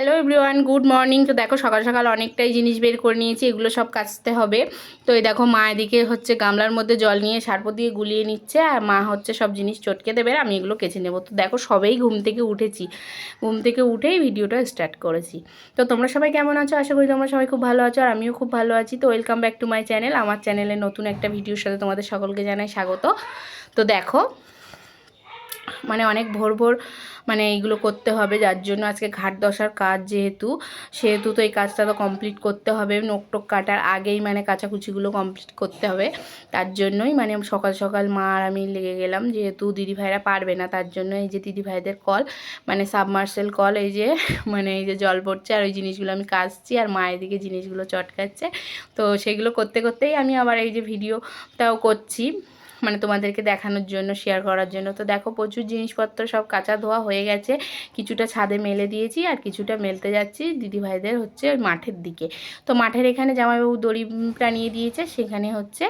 Hello everyone, good morning. তো দেখো সকাল সকাল অনেকটাই জিনিস বের করে নিয়েছি, এগুলো সব কাচতে হবে। তো এই দেখো মা এদিকে হচ্ছে গামলার মধ্যে জল নিয়ে সার্প দিয়ে গুলিয়ে নিচ্ছে, আর মা হচ্ছে সব জিনিস চটকে দেবে আমি এগুলো কেচে নেব। তো দেখো সবেই ঘুম থেকে উঠেছি। ঘুম থেকে উঠেই ভিডিওটা স্টার্ট করেছি। তো তোমরা সবাই কেমন আছো? আশা করি তোমরা সবাই খুব ভালো আছো, আর আমিও খুব ভালো আছি। তো welcome back to my channel. আমার চ্যানেলে নতুন একটা ভিডিওর সাথে তোমাদের সকলকে জানাই স্বাগত। তো দেখো মানে অনেক ভোর ভোর মানে এইগুলো করতে হবে, যার জন্য আজকে ঘাট দশার কাজ যেহেতু, সেহেতু তো এই কাজটা তো কমপ্লিট করতে হবে নোক টোক কাটার আগেই মানে কাচাকুচিগুলো কমপ্লিট করতে হবে, তার জন্যই মানে সকাল সকাল মা আর আমি লেগে গেলাম যেহেতু দিদিভাইরা পারবে না, তার জন্য এই যে দিদিভাইদের কল মানে সাবমার্সেল কল এই যে মানে এই যে জল পড়ছে আর ওই জিনিসগুলো আমি কাচছি আর মা এদিকে জিনিসগুলো চটকাচ্ছে, তো সেগুলো করতে করতেই আমি আবার এই যে ভিডিওটাও করছি। মানে তোমাদেরকে দেখানোর জন্য শেয়ার করার জন্য। তো দেখো, প্রচুর জিনিসপত্র সব কাঁচা ধোয়া হয়ে গেছে। কিছুটা ছাদে মেলে দিয়েছি আর কিছুটা মেলতে যাচ্ছি দিদিভাইদের হচ্ছে ওই মাঠের দিকে। তো মাঠের এখানে জামাইবাবু দড়িটা নিয়ে দিয়েছে, সেখানে হচ্ছে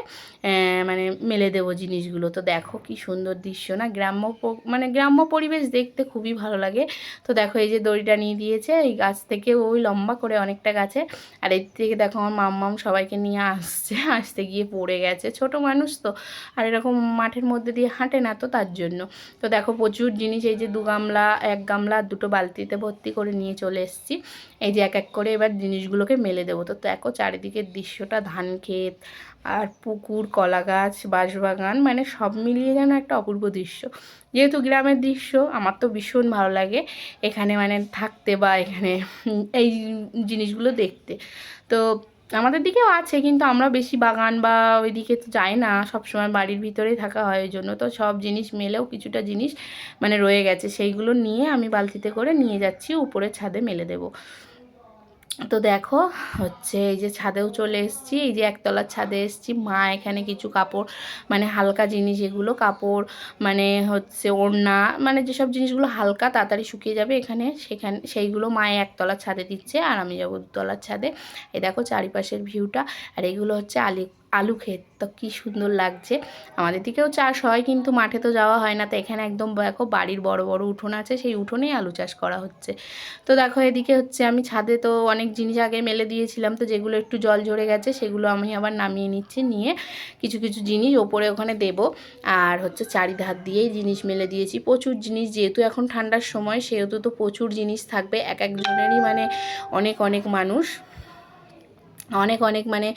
মানে মেলে দেবো জিনিসগুলো। তো দেখো কি সুন্দর দৃশ্য না, গ্রাম্য মানে গ্রাম্য পরিবেশ দেখতে খুবই ভালো লাগে। তো দেখো এই যে দড়িটা নিয়ে দিয়েছে, এই গাছ থেকে ওই লম্বা করে অনেকটা গাছে। আর এর থেকে দেখো আমার মাম্মাম সবাইকে নিয়ে আসছে, আসতে গিয়ে পড়ে গেছে। ছোট মানুষ তো, আর এরকম এরকম মাঠের মধ্যে দিয়ে হাঁটে না তো তার জন্য। তো দেখো প্রচুর জিনিস, এই যে দু গামলা, এক গামলা দুটো বালতিতে ভর্তি করে নিয়ে চলে এসেছি। এই যে এক এক করে এবার জিনিসগুলোকে মেলে দেবো। তো দেখো চারিদিকের দৃশ্যটা, ধান ক্ষেত আর পুকুর কলা গাছ বাঁশবাগান মানে সব মিলিয়ে যেন একটা অপূর্ব দৃশ্য। যেহেতু গ্রামের দৃশ্য, আমার তো ভীষণ ভালো লাগে এখানে মানে থাকতে বা এখানে এই জিনিসগুলো দেখতে। তো আমাদের দিকেও আছে, কিন্তু আমরা বেশি বাগান বা ওইদিকে তো যাই না সব সময় বাড়ির ভিতরেই থাকা হয় ওই জন্য। তো সব জিনিস মেলেও কিছুটা জিনিস মানে রয়ে গেছে, সেইগুলো নিয়ে আমি বালতিতে করে নিয়ে যাচ্ছি, উপরে ছাদে মেলে দেবো। তো দেখো, হচ্ছে এই যে ছাদেও চলে এসেছি, এই যে একতলার ছাদে এসেছি। মা এখানে কিছু কাপড় মানে হালকা জিনিস এগুলো, কাপড় মানে হচ্ছে ওড়না মানে যেসব জিনিসগুলো হালকা তাড়াতাড়ি শুকিয়ে যাবে এখানে, সেখানে, সেইগুলো মায়ে একতলার ছাদে দিচ্ছে আর আমি যাব দুতলার ছাদে। এই দেখো চারিপাশের ভিউটা, আর এগুলো হচ্ছে আলি আলু ক্ষেত, তো কী সুন্দর লাগছে। আমাদের দিকেও চাষ হয়, কিন্তু মাঠে তো যাওয়া হয় না, তো এখানে একদম দেখো বাড়ির বড় বড় উঠোন আছে, সেই উঠোনেই আলু চাষ করা হচ্ছে। তো দেখো এদিকে হচ্ছে আমি ছাদে তো অনেক জিনিস আগে মেলে দিয়েছিলাম, তো যেগুলো একটু জল ঝরে গেছে, সেগুলো আমি আবার নামিয়ে নিচ্ছি, নিয়ে কিছু কিছু জিনিস ওপরে ওখানে দেব। আর হচ্ছে চারিধার দিয়েই জিনিস মেলে দিয়েছি, প্রচুর জিনিস, যেহেতু এখন ঠান্ডার সময়, সেহেতু তো প্রচুর জিনিস থাকবে, এক একজনেরই মানে অনেক অনেক মানুষ। অনেক অনেক মানে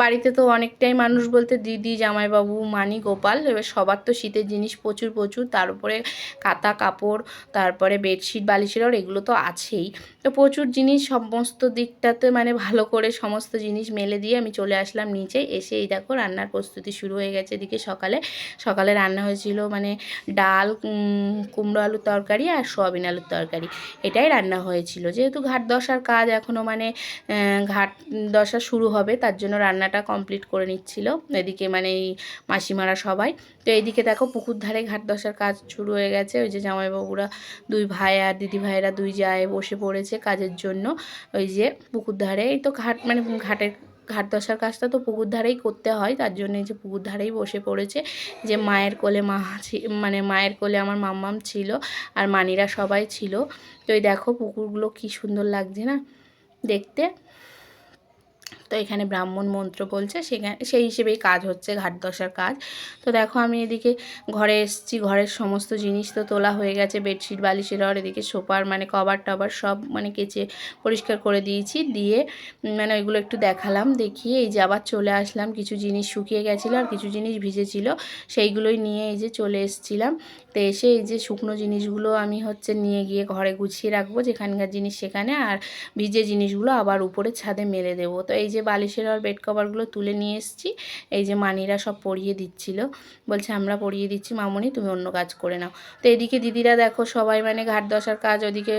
বাড়িতে তো অনেকটাই মানুষ বলতে দিদি, জামাইবাবু, মানি, গোপাল, এবার সবার তো শীতের জিনিস প্রচুর প্রচুর তার উপরে কাতা কাপড়, তারপরে বেডশিট বালিশের এগুলো তো আছেই। তো প্রচুর জিনিস সমস্ত দিকটাতে মানে ভালো করে সমস্ত জিনিস মেলে দিয়ে আমি চলে আসলাম নিচে, এসে এই দেখো রান্নার প্রস্তুতি শুরু হয়ে গেছে এদিকে সকালে। সকালে রান্না হয়েছিল মানে ডাল কুমড়ো আলুর তরকারি আর সোয়াবিন আলুর তরকারি। এটাই রান্না হয়েছিল। যেহেতু ঘাট দশার কাজ এখনও মানে ঘাট দশা শুরু হবে, তার জন্য রান্নাটা কমপ্লিট করে নিচ্ছিল। এদিকে মানে এই মাসিমারা সবাই। তো এইদিকে দেখো পুকুর ধারে ঘাট দশার কাজ শুরু হয়ে গেছে। ওই যে জামাইবাবুরা দুই ভাই আর দিদি ভাইরা দুই যায় বসে পড়েছে কাজের জন্য। ওই যে পুকুর ধারে, এই তো ঘাট মানে ঘাটের, ঘাট দশার কাজটা তো পুকুর ধারেই করতে হয়, তার জন্য যে পুকুর ধারেই বসে পড়েছে। যে মায়ের কোলে মা মানে মায়ের কোলে আমার মাম্মাম ছিল আর মানিরা সবাই ছিল। তো এই দেখো পুকুরগুলো কি সুন্দর লাগছে না দেখতে। তো এখানে ব্রাহ্মণ মন্ত্র বলছে, সেখানে, সেই হিসেবেই কাজ হচ্ছে, ঘাট দশার কাজ। তো দেখো আমি এদিকে ঘরে এসেছি, ঘরের সমস্ত জিনিস তো তোলা হয়ে গেছে, বেডশিট, বালিশের আর এদিকে সোপার মানে কভার টভার সব মানে কেচে পরিষ্কার করে দিয়েছি, দিয়ে মানে ওইগুলো একটু দেখালাম, দেখিয়ে এই যে আবার চলে আসলাম, কিছু জিনিস শুকিয়ে গেছিল আর কিছু জিনিস ভিজেছিল, সেইগুলোই নিয়ে এই যে চলে এসেছিলাম। তো এসে এই যে শুকনো জিনিসগুলো আমি হচ্ছে নিয়ে গিয়ে ঘরে গুছিয়ে রাখব যেখানকার জিনিস সেখানে আর ভিজে জিনিসগুলো আবার উপরে ছাদে মেলে দেবো। তো এই যে বালিশের আর বেড কভারগুলো তুলে নিয়ে এসেছি। এই যে মানিরা সব পরিয়ে দিচ্ছিল। বলছে, আমরা পরিয়ে দিচ্ছি, মামনি তুমি অন্য কাজ করে নাও। তো এদিকে দিদিরা দেখো সবাই মানে ঘাট দশার কাজ ওদিকে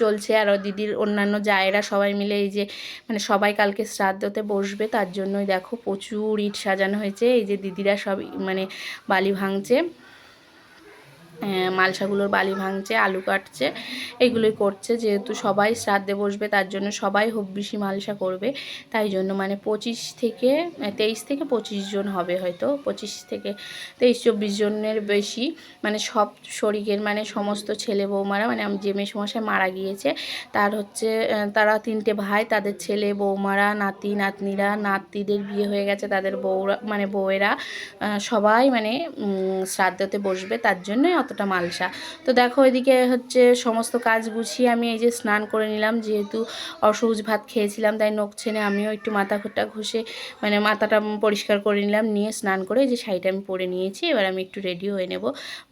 চলছে আর দিদির অন্যান্য জায়েরা সবাই মিলে এই যে মানে সবাই কালকে শ্রাদ্ধতে বসবে। তার জন্যই দেখো প্রচুর ইট সাজানো হয়েছে। এই যে দিদিরা সব মানে বালি ভাঙছে। মালসাগুলোর বালি ভাঙছে, আলু কাটছে, এগুলোই করছে। যেহেতু সবাই শ্রাদ্ধে বসবে, তার জন্য সবাই হব্বিসি মালসা করবে। তাই জন্য মানে পঁচিশ থেকে তেইশ থেকে পঁচিশ জন হবে হয়তো। পঁচিশ থেকে তেইশ চব্বিশ জনের বেশি। মানে সব শরিকের মানে সমস্ত ছেলে বৌমারা মানে আমি যে মেসমশাই মারা গিয়েছে, তার হচ্ছে তারা তিনটে ভাই, তাদের ছেলে বৌমারা, নাতি, নাতনিরা, নাতিদের বিয়ে হয়ে গেছে, তাদের বউরা মানে বউয়েরা সবাই মানে শ্রাদ্ধতে বসবে। তার জন্যই অতটা মালসা। তো দেখো এদিকে হচ্ছে সমস্ত কাজ গুছিয়ে আমি এই যে স্নান করে নিলাম, যেহেতু অসহজ ভাত খেয়েছিলাম, তাই নখ ছেনে আমিও একটু মাথা ঘুরটা ঘষে মানে মাথাটা পরিষ্কার করে নিলাম, নিয়ে স্নান করে এই যে শাড়িটা আমি পরে নিয়েছি, এবার আমি একটু রেডি হয়ে নেব।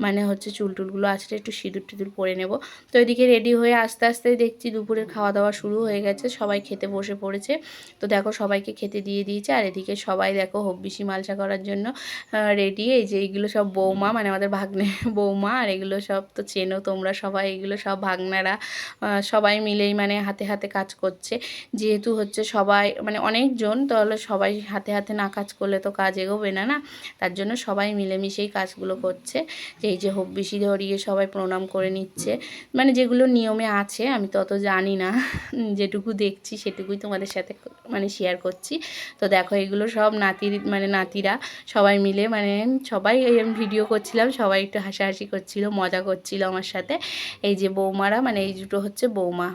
মানে হচ্ছে চুল টুলগুলো আসলে একটু সিঁদুর টিঁদুর পরে নেব। তো এদিকে রেডি হয়ে আস্তে আস্তে দেখছি দুপুরের খাওয়া দাওয়া শুরু হয়ে গেছে, সবাই খেতে বসে পড়েছে। তো দেখো সবাইকে খেতে দিয়ে দিয়েছে, আর এদিকে সবাই দেখো হব্বিসি মালসা করার জন্য রেডি এই যে এইগুলো সব বৌমা মানে আমাদের ভাগ্নে বৌমা আর এগুলো সব তো চেনো তোমরা সবাই, এগুলো সব ভাগনারা সবাই মিলেই মানে হাতে হাতে কাজ করছে। যেহেতু হচ্ছে সবাই মানে অনেকজন তাহলে সবাই হাতে হাতে না কাজ করলে তো কাজ এগোবে না না? তার জন্য সবাই মিলেমিশেই কাজগুলো করছে। এই যে হব্বিসি ধরিয়ে সবাই প্রণাম করে নিচ্ছে। মানে যেগুলো নিয়মে আছে, আমি তো অত জানি না। যেটুকু দেখছি, সেটুকুই তোমাদের সাথে মানে শেয়ার করছি। তো দেখো, এগুলো সব নাতির মানে নাতিরা সবাই মিলে মানে সবাই ভিডিও করছিলাম, সবাই একটু হাসাহাসি করছিল, মজা করছিল আমার সাথে। এই যে বৌমারা মানে এই দুটো হচ্ছে বৌমা।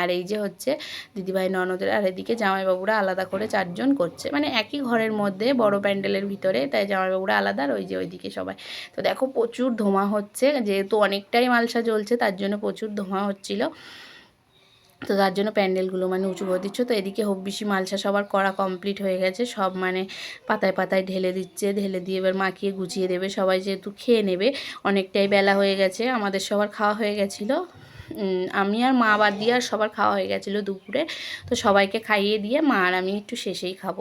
আর এই যে হচ্ছে দিদিভাই, ননদের আর এদিকে জামাইবাবুরা আলাদা করে চারজন করছে। মানে একই ঘরের মধ্যে বড় প্যান্ডেলের ভিতরে, তাই জামাইবাবুরা আলাদা আর ওই যে ওইদিকে সবাই। তো দেখো প্রচুর ধোঁয়া হচ্ছে, যেহেতু অনেকটাই মালসা জ্বলছে, তার জন্য প্রচুর ধোঁয়া হচ্ছিল। তো তার জন্য প্যান্ডেলগুলো মানে উঁচু করে দিচ্ছ। তো এদিকে হব্বিসি মালসা সবার করা কমপ্লিট হয়ে গেছে। সব মানে পাতায় পাতায় ঢেলে দিচ্ছে। ঢেলে দিয়ে এবার মাখিয়ে গুছিয়ে দেবে। সবাই যেহেতু খেয়ে নেবে, অনেকটাই বেলা হয়ে গেছে। আমাদের সবার খাওয়া হয়ে গেছিল। আমি আর মা বাদ দিয়ে আর সবার খাওয়া হয়ে গেছিল দুপুরে। তো সবাইকে খাইয়ে দিয়ে মা আর আমি একটু শেষেই খাব।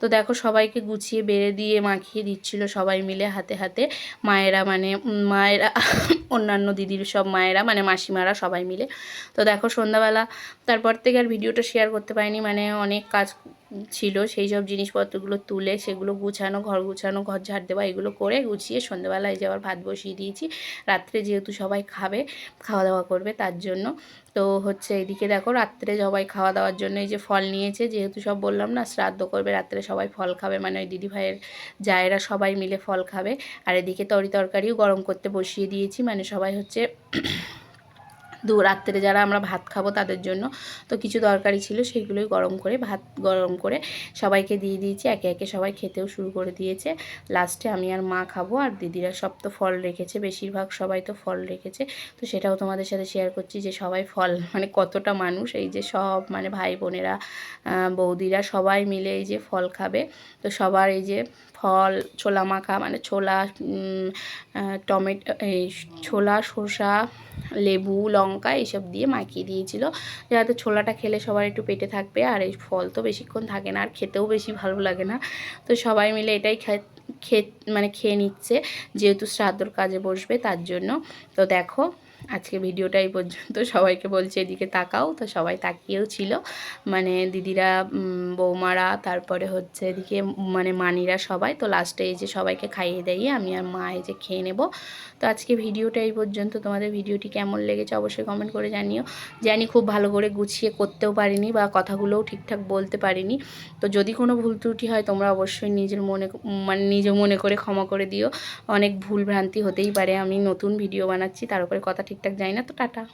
তো দেখো সবাইকে গুছিয়ে বেড়ে দিয়ে মাখিয়ে দিচ্ছিল সবাই মিলে হাতে হাতে। মায়েরা মানে মায়েরা, অন্যান্য দিদির সব মায়েরা মানে মাসিমারা সবাই মিলে। তো দেখো সন্ধ্যাবেলা, তারপর থেকে আর ভিডিওটা শেয়ার করতে পারিনি। মানে অনেক কাজ ছিল, সেই সব জিনিসপত্রগুলো তুলে, সেগুলো গুছানো, ঘর গুছানো, ঘর ঝাড় দেওয়া, এগুলো করে গুছিয়ে সন্ধ্যেবেলায় যে আবার ভাত বসিয়ে দিয়েছি। রাত্রে যেহেতু সবাই খাবে, খাওয়া দাওয়া করবে তার জন্য। তো হচ্ছে এদিকে দেখো রাত্রে সবাই খাওয়া দাওয়ার জন্য এই যে ফল নিয়েছে, যেহেতু সব বললাম না শ্রাদ্ধ করবে, রাত্রে সবাই ফল খাবে। মানে ওই দিদি ভাইয়ের জায়েরা সবাই মিলে ফল খাবে। আর এদিকে তরি তরকারিও গরম করতে বসিয়ে দিয়েছি। মানে সবাই হচ্ছে দু রাত্রে যারা আমরা ভাত খাব তাদের জন্য। তো কিছু দরকারি ছিল সেগুলোই গরম করে ভাত গরম করে সবাইকে দিয়ে দিয়েছি। একে একে সবাই খেতেও শুরু করে দিয়েছে। লাস্টে আমি আর মা খাব আর দিদিরা সব তো ফল রেখেছে। বেশিরভাগ সবাই তো ফল রেখেছে। তো সেটাও তোমাদের সাথে শেয়ার করছি যে সবাই ফল মানে কতটা মানুষ, এই যে সব মানে ভাই বোনেরা বৌদিরা সবাই মিলে এই যে ফল খাবে। তো সবার এই যে ফল, ছোলা মাখা মানে ছোলা টমেটো, এই ছোলা শসা লেবু, লঙ্কা এসব দিয়ে মাখিয়ে দিয়েছিল। যাতে ছোলাটা খেলে সবার একটু পেটে থাকবে আর এই ফল তো বেশিক্ষণ থাকে না, আর খেতেও বেশি ভালো লাগে না। তো সবাই মিলে এটাই খে মানে খেয়ে নিচ্ছে, যেহেতু শ্রাদ্ধর কাজে বসবে তার জন্য। তো দেখো আজকে ভিডিওটা এই পর্যন্ত। সবাইকে বলছে এদিকে তাকাও। তো সবাই তাকিয়েও ছিল। মানে দিদিরা বৌমারা, তারপরে হচ্ছে এদিকে মানে মানিরা সবাই। তো লাস্টে এই যে সবাইকে খাইয়ে দিয়ে আমি আর মা এই যে খেয়ে নেব। তো আজকে ভিডিওটা এই পর্যন্ত। তোমাদের ভিডিওটি কেমন লেগেছে অবশ্যই কমেন্ট করে জানিও। জানি খুব ভালো করে গুছিয়ে করতেও পারিনি বা কথাগুলোও ঠিকঠাক বলতে পারিনি। তো যদি কোনো ভুল ত্রুটি হয়, তোমরা অবশ্যই নিজের মনে মানে নিজ মনে করে ক্ষমা করে দিও। অনেক ভুল ভ্রান্তি হতেই পারে। আমি নতুন ভিডিও বানাচ্ছি, তার উপরে কথা ঠিকঠাক জানি না তো টাটা।